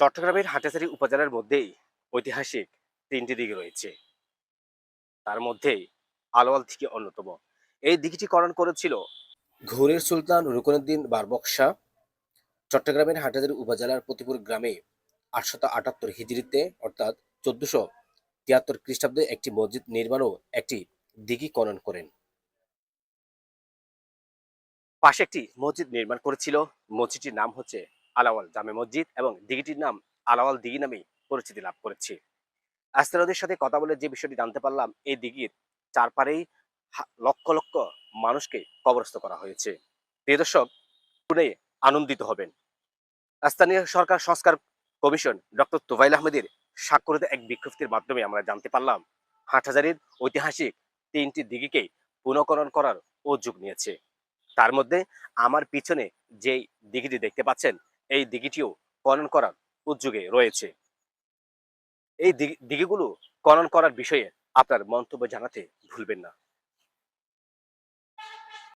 চট্টগ্রামের হাটাজারি উপজেলার মধ্যেই ঐতিহাসিক তিনটি দিক রয়েছে। তার মধ্যেই আলোয়াল দিঘি অন্যতম। এই দিঘিটি খনন করেছিল ঘুরের সুলতান রুকনুদ্দিন বারবক্সা। চট্টগ্রামের হাটাজারি উপজেলার প্রতিপুর গ্রামে আটশত আটাত্তর হিজড়িতে, অর্থাৎ চোদ্দশো তিয়াত্তর খ্রিস্টাব্দে একটি মসজিদ নির্মাণও একটি দিঘি খনন করেন। পাশে একটি মসজিদ নির্মাণ করেছিল। মসজিদটির নাম হচ্ছে আলাওয়াল জামে মসজিদ এবং দিঘিটির নাম আলাওয়াল দিঘি নামেই পরিচিতি লাভ করেছে। আস্তারদের সাথে কথা বলে যে বিষয়টি জানতে পারলাম, এই দিঘির চারপাড়েই লক্ষ লক্ষ মানুষকে কবরস্থ করা হয়েছে। প্রিয় দর্শক, শুনে আনন্দিত হবেন। স্থানীয় সরকার সংস্কার কমিশন ডক্টর তোফাইল আহমেদের স্বাক্ষরিত এক বিজ্ঞপ্তির মাধ্যমে আমরা জানতে পারলাম, হাটহাজারির ঐতিহাসিক তিনটি দিঘিকে পুনঃকরণ করার উদ্যোগ নিয়েছে। তার মধ্যে আমার পিছনে যেই দিঘিটি দেখতে পাচ্ছেন এই দিঘিটিও খনন করার উদ্যোগে রয়েছে। এই দিঘিগুলো খনন করার বিষয়ে আপনার মন্তব্য জানাতে ভুলবেন না।